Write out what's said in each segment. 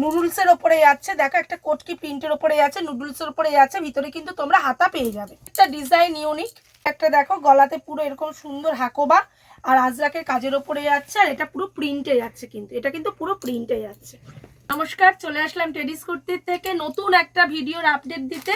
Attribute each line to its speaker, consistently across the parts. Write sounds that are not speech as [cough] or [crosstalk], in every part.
Speaker 1: নুডলসের ওপরে যাচ্ছে দেখো একটা কোটকি প্রিন্টের ওপরে যাচ্ছে নুডলসের ওপরে যাচ্ছে ভিতরে কিন্তু তোমরা হাতা পেয়ে যাবে। একটা ডিজাইন ইউনিক, একটা দেখো গলাতে পুরো এরকম সুন্দর হাকোবা, আর আজরাকের কাজের ওপরে যাচ্ছে আর এটা পুরো প্রিন্টে যাচ্ছে কিন্তু, এটা কিন্তু পুরো প্রিন্টে যাচ্ছে নমস্কার, চলে আসলাম টেডিস কুর্তির থেকে নতুন একটা ভিডিওর আপডেট দিতে।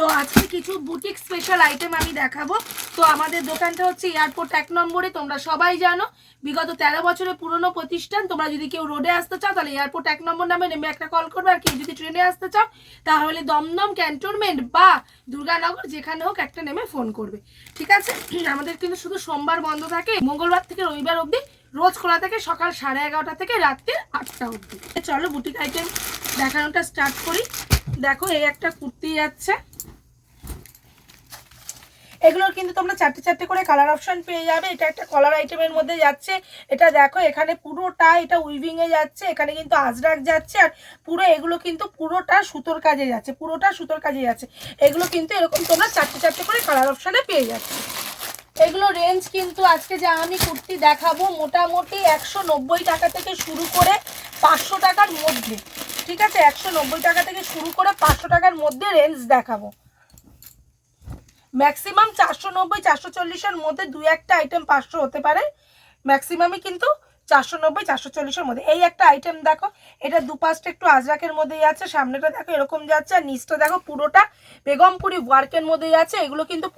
Speaker 1: তো আজকে কিছু বুটিক স্পেশাল আইটেম আমি দেখাবো। তো আমাদের দোকানটা হচ্ছে এয়ারপোর্ট এক নম্বরে, তোমরা সবাই জানো। বিগত তেরো বছরের পুরনো প্রতিষ্ঠান, তোমরা যদি কেউ রোডে আসতে চাও, তাহলে এয়ারপোর্ট এক নম্বর নামে নেমে একটা কল করবে, আর কেউ যদি ট্রেনে আসতে চাও, তাহলে দমদম ক্যান্টনমেন্ট বা দুর্গানগর যেখানে হোক একটা নেমে ফোন করবে। ঠিক আছে? [clears throat] আমাদের কিন্তু শুধু সোমবার বন্ধ থাকে, মঙ্গলবার থেকে রবিবার অবধি, রোজ খোলা থাকে, সকাল সাড়ে এগারোটা থেকে রাত্রে আটটা অবধি। চলো বুটিক আইটেম দেখানোটা স্টার্ট করি। দেখো, এই একটা কুর্তি যাচ্ছে। এগুলোর কিন্তু তোমরা চারটে চারটে করে কালার অপশন পেয়ে যাবে। এটা একটা কলার আইটেমের মধ্যে যাচ্ছে। এটা দেখো, এখানে পুরোটা এটা উইভিং এ যাচ্ছে, এখানে কিন্তু আজরাক যাচ্ছে, আর পুরো এগুলো কিন্তু পুরোটা সুতোর কাজে যাচ্ছে, পুরোটা সুতোর কাজে যাচ্ছে। এগুলো কিন্তু এরকম তোমরা চারটে চারটে করে কালার অপশনে পেয়ে যাচ্ছে। এগুলো রেঞ্জ কিন্তু আজকে যা আমি কুর্তি দেখাবো, মোটামুটি একশো নব্বই টাকা থেকে শুরু করে পাঁচশো টাকার মধ্যে। ঠিক আছে? একশো নব্বই টাকা থেকে শুরু করে পাঁচশো টাকার মধ্যে রেঞ্জ দেখাবো। ম্যাক্সিমাম চারশো নব্বই, চারশো চল্লিশের মধ্যে দু একটা আইটেম পাঁচশো হতে পারে। ম্যাক্সিমামই কিন্তু চারশো নব্বই, চারশো চল্লিশের মধ্যে। এই একটা আইটেম দেখো, এটা দুপাশটা একটু আজরাকের মধ্যেই আছে, সামনেটা দেখো এরকম যাচ্ছে, আর নিচটা দেখো পুরোটা বেগমপুরি ওয়ার্কের মধ্যেই আছে। এগুলো কিন্তু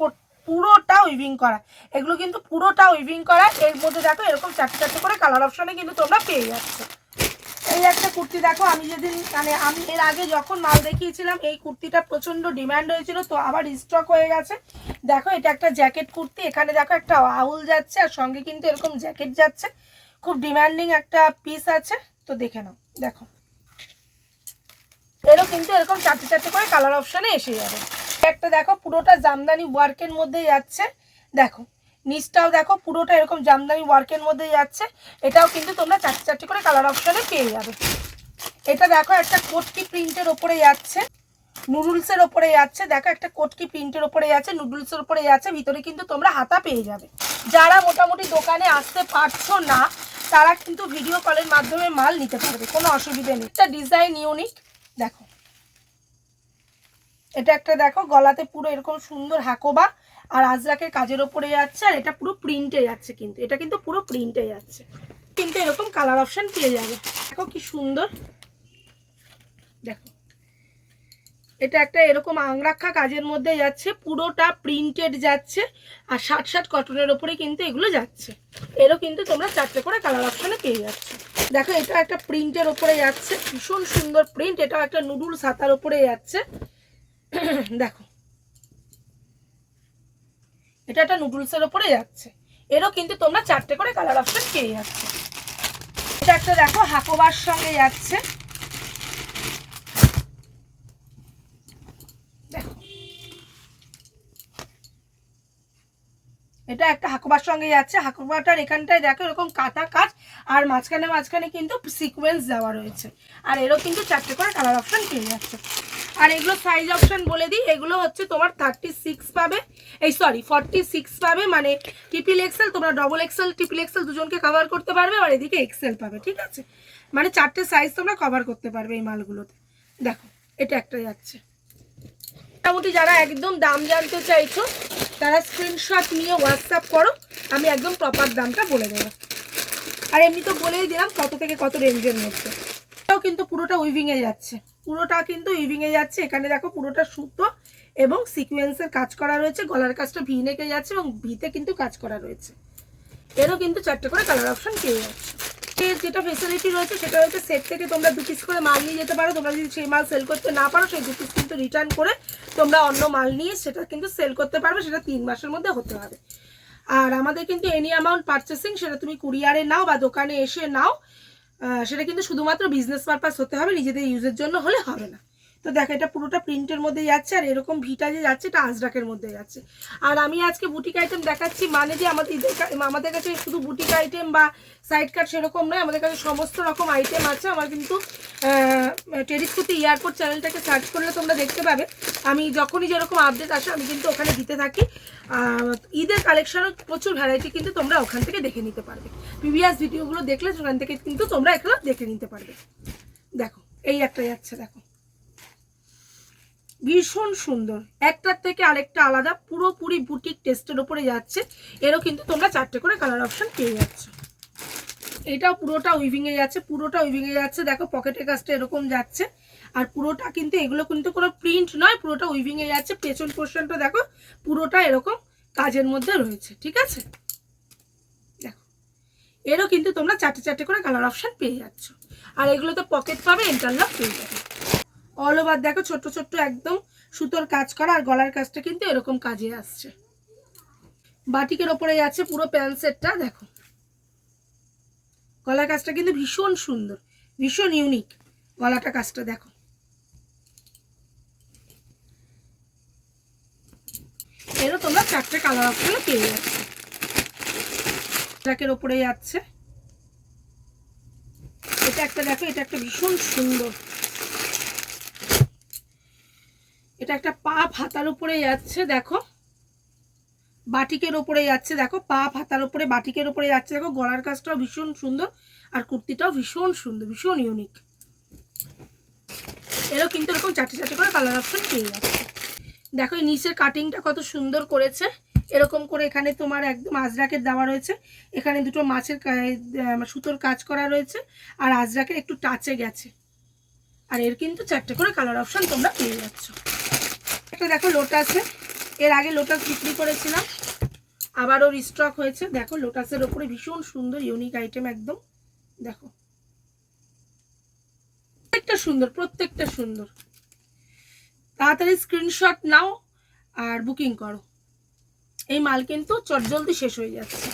Speaker 1: পুরোটা উইভিং করা। এগুলো কিন্তু পুরোটা উইভিং করা। এর মধ্যে দেখো এরকম চারটে চারটে করে কালার অপশনে কিন্তু তোমরা পেয়ে যাচ্ছ। এই একটা কুর্তি দেখো, আমি যেদিন মানে আমি এর আগে যখন মাল দেখিয়েছিলাম, এই কুর্তিটা প্রচণ্ড ডিমান্ড হয়েছিল, তো আবার স্টক হয়ে গেছে। দেখো, এটা একটা জ্যাকেট কুর্তি, এখানে দেখো একটা আউল যাচ্ছে, আর সঙ্গে কিন্তু এরকম জ্যাকেট যাচ্ছে। খুব ডিমান্ডিং একটা পিস আছে, তো দেখে নাও, দেখো। এরও কিন্তু এরকম চারটে চারটে করে কালার অপশনে এসে যাবে। একটা দেখো, পুরোটা জামদানি ওয়ার্কের মধ্যে যাচ্ছে, দেখো। নিচটাও দেখো, পুরোটা এরকম জামদানি ওয়ার্কের মধ্যে যাচ্ছে। এটাও কিন্তু তোমরা চারটে চারটে করে কালার অপশনে পেয়ে যাবে। এটা দেখো, একটা কোটকি প্রিন্টের ওপরে যাচ্ছে। নুডলসের ওপরে যাচ্ছে। দেখো, একটা কোটকি প্রিন্টের ওপরে যাচ্ছে নুডলসের ওপরে যাচ্ছে। ভিতরে কিন্তু তোমরা হাতা পেয়ে যাবে। যারা মোটামুটি দোকানে আসতে পারছ না, তারা কিন্তু ভিডিও কলের মাধ্যমে মাল নিতে পারবে। কোনো অসুবিধা নেই। একটা ডিজাইন ইউনিক দেখো। এটা একটা দেখো, গলাতে পুরো এরকম সুন্দর হাকোবা। আর আজরাকের কাজের ওপরে যাচ্ছে আর এটা পুরো প্রিন্টে যাচ্ছে কিন্তু। এটা কিন্তু পুরো প্রিন্টে যাচ্ছে। কিন্তু এরকম কালার অপশন পেয়ে যাবে। দেখো কি সুন্দর। দেখো। এটা একটা এরকম আংরাক্ষা কাজের মধ্যে যাচ্ছে, পুরোটা প্রিন্টেড যাচ্ছে আর ষাট ষাট কটনের ওপরে কিন্তু এগুলো যাচ্ছে। এরও কিন্তু তোমরা চারটে করে কালার অপশনে পেয়ে যাচ্ছ। দেখো, এটা একটা প্রিন্টের ওপরে যাচ্ছে। ভীষণ সুন্দর প্রিন্ট এটাও একটা নুডুল হাতার ওপরে যাচ্ছে। দেখো। এটা একটা নুডলসের ওপরে যাচ্ছে। এরও কিন্তু তোমরা চারটে করে কালার অপশন পেয়ে যাচ্ছে। এটা একটা দেখো, হাকোবার সঙ্গে যাচ্ছে। এটা একটা হাকুবার সঙ্গে যাচ্ছে। হাকুবাটার এখানটায় দেখো, এরকম কাটা কাজ, আর মাঝখানে মাঝখানে কিন্তু সিকোয়েন্স দেওয়া রয়েছে। আর এরও কিন্তু চারটে করে কালার অপশন পেয়ে যাচ্ছে। আর এগুলো সাইজ অপশন বলে দিই, এগুলো হচ্ছে তোমার থার্টি সিক্স পাবে। এই সরি ফর্টি সিক্স পাবে মানে ট্রিপল এক্সেল তোমরা ডবল এক্সেল ট্রিপল এক্সেল দুজনকে কভার করতে পারবে আর এদিকে এক্সেল পাবে, ঠিক আছে? মানে চারটে সাইজ তোমরা কভার করতে পারবে এই মালগুলোতে। দেখো, এটা একটা যাচ্ছে। মোটামুটি যারা একদম দাম জানতে চাইছো, তারা স্ক্রিনশট নিয়ে হোয়াটসঅ্যাপ করো, আমি একদম প্রপার দামটা বলে দেবো। আর এমনি তো বলেই দিলাম, কত থেকে কত রেঞ্জের মধ্যে। এটাও কিন্তু পুরোটা উইভিংয়ে যাচ্ছে। পুরোটা কিন্তু উইভিংয়ে যাচ্ছে। এখানে দেখো পুরোটা সুতো এবং সিকোয়েন্সের কাজ করা রয়েছে। গলার কাজটা ভি নেকে যাচ্ছে এবং ভিতে কিন্তু কাজ করা রয়েছে। এরও কিন্তু চারটে করে কালার অপশন পেয়ে যাচ্ছে। যেটা ফেসিলিটি রয়েছে সেটা হচ্ছে সেট থেকে তোমরা দু পিস করে মাল নিয়ে যেতে পারো। তোমরা যদি সেই মাল সেল করতে না পারো, সেই দু পিস কিন্তু রিটার্ন করে তোমরা অন্য মাল নিয়ে সেটা কিন্তু সেল করতে পারবে। সেটা তিন মাসের মধ্যে হতে হবে। আর আমাদের কিন্তু এনি অ্যামাউন্ট পারচেসিং সেটা তুমি কুরিয়ারে নাও বা দোকানে এসে নাও। সেটা কিন্তু শুধুমাত্র বিজনেস পারপাস হতে হবে নিজেদের ইউজের জন্য হলে হবে না। তো দেখো, এটা পুরোটা প্রিন্টের মধ্যে যাচ্ছে আর এরকম ভিটা যে যাচ্ছে, এটা আজরাকের মধ্যে যাচ্ছে। আর আমি আজকে বুটিক আইটেম দেখাচ্ছি মানে যে আমাদের আমাদের কাছে শুধু বুটিক আইটেম বা সাইড কাট সেরকম নয়, আমাদের কাছে সমস্ত রকম আইটেম আছে। আমার কিন্তু টেরিসকুতি এয়ারপোর্ট চ্যানেলটাকে সার্চ করলে তোমরা দেখতে পাবে। আমি যখনই যেরকম আপডেট আসে, আমি কিন্তু ওখানে দিতে থাকি। ঈদের কালেকশনও প্রচুর ভ্যারাইটি কিন্তু তোমরা ওখান থেকে দেখে নিতে পারবে। প্রিভিয়াস ভিডিওগুলো দেখলে সেখান থেকে কিন্তু তোমরা এগুলো দেখে নিতে পারবে। দেখো, এই একটা যাচ্ছে, দেখো। ভীষণ সুন্দর। একটার থেকে আরেকটা আলাদা, পুরোপুরি বুটিক টেস্টের ওপরে যাচ্ছে। এরও কিন্তু তোমরা চারটে করে কালার অপশন পেয়ে যাচ্ছ। এটাও পুরোটা উইভিংয়ে যাচ্ছে, পুরোটা উইভিংয়ে যাচ্ছে। দেখো পকেটের কাজটা এরকম যাচ্ছে। আর পুরোটা কিন্তু, এগুলো কিন্তু কোনো প্রিন্ট নয়, পুরোটা উইভিংয়ে যাচ্ছে। পেছন পোর্শনটা দেখো, পুরোটা এরকম কাজের মধ্যে রয়েছে, ঠিক আছে? দেখো, এরও কিন্তু তোমরা চারটে চারটে করে কালার অপশান পেয়ে যাচ্ছ। আর এগুলোতে পকেট পাবে ইন্টারলক পেয়ে যাবে অল ওভার দেখো ছোট্ট ছোট্ট একদম সুতোর কাজ করা আর গলার কাজটা কিন্তু এরকম কাজে আসছে। বাটিকের ওপরে যাচ্ছে পুরো প্যান্ট সেটটা দেখো। গলার কাজটা কিন্তু ভীষণ সুন্দর, ভীষণ ইউনিক গলাটা কাজটা, দেখো। এরও তোমরা চারটে কালার অপশনে পেয়ে যাচ্ছে। ট্র্যাকের ওপরে যাচ্ছে এটা একটা, দেখো, এটা একটা ভীষণ সুন্দর। এটা একটা পা হাতার উপরে যাচ্ছে, দেখো। বাটিকের ওপরে যাচ্ছে, দেখো, পা হাতার উপরে, বাটিকের ওপরে যাচ্ছে, দেখো, গলার কাজটাও ভীষণ সুন্দর আর কুর্তিটাও ভীষণ সুন্দর, ভীষণ ইউনিক এরও কিন্তু এরকম চারটে চারটে করে কালার অপশন পেয়ে যাচ্ছে। দেখো, এই নিচের কাটিংটা কত সুন্দর করেছে। এরকম করে এখানে তোমার একদম আজরাকের দেওয়া রয়েছে। এখানে দুটো মাছের সুতোর কাজ করা রয়েছে আর আজরাকের একটু টাচে গেছে। আর এর কিন্তু চারটে করে কালার অপশন তোমরা পেয়ে যাচ্ছ। একটা দেখো লোটাসে এর আগে লোটাস বিক্রি করেছিলাম। আবারও রিস্টক হয়েছে। দেখো লোটাসের ওপরে ভীষণ সুন্দর ইউনিক আইটেম একদম। দেখো। প্রত্যেকটা সুন্দর প্রত্যেকটা সুন্দর। তাড়াতাড়ি স্ক্রিনশট নাও আর বুকিং করো। এই মাল কিন্তু চটজলদি শেষ হয়ে যাচ্ছে।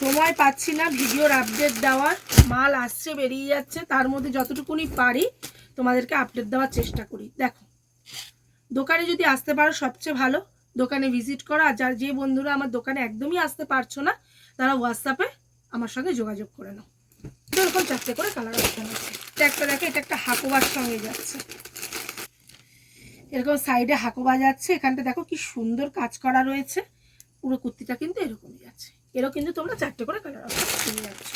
Speaker 1: সময় পাচ্ছি না ভিডিওর আপডেট দেওয়ার। মাল আসছে, বেরিয়ে যাচ্ছে। তার মধ্যে যতটুকুনি পারি তোমাদেরকে আপডেট দেওয়ার চেষ্টা করি। দেখো। দোকানে যদি আসতে পারো সবচেয়ে ভালো, দোকানে ভিজিট করো। আর যার যে বন্ধুরা আমার দোকানে একদমই আসতে পারছ না, তারা হোয়াটসঅ্যাপে আমার সঙ্গে যোগাযোগ করে নাও। এরকম চারটে করে কালার অপশন আছে। একটা দেখো, এটা একটা হাকোবার সঙ্গে যাচ্ছে। এরকম সাইডে হাকোবা যাচ্ছে। এখানটা দেখো কি সুন্দর কাজ করা রয়েছে। পুরো কুর্তিটা কিন্তু এরকমই যাচ্ছে এরও কিন্তু তোমরা চারটে করে কালার অপশন পেয়ে যাচ্ছ।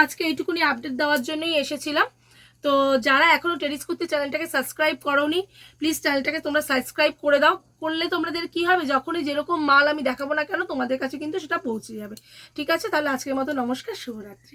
Speaker 1: আজকে এইটুকুনি আপডেট দেওয়ার জন্যই এসেছিলাম। তো যারা এখনও টেরিস কুর্তি চ্যানেলটাকে সাবস্ক্রাইব করোনি প্লিজ চ্যানেলটাকে তোমরা সাবস্ক্রাইব করে দাও। করলে তোমাদের কি হবে? যখনই যেরকম মাল আমি দেখাবো না কেন, তোমাদের কাছে কিন্তু সেটা পৌঁছে যাবে। ঠিক আছে? তাহলে আজকের মতো নমস্কার, শুভরাত্রি।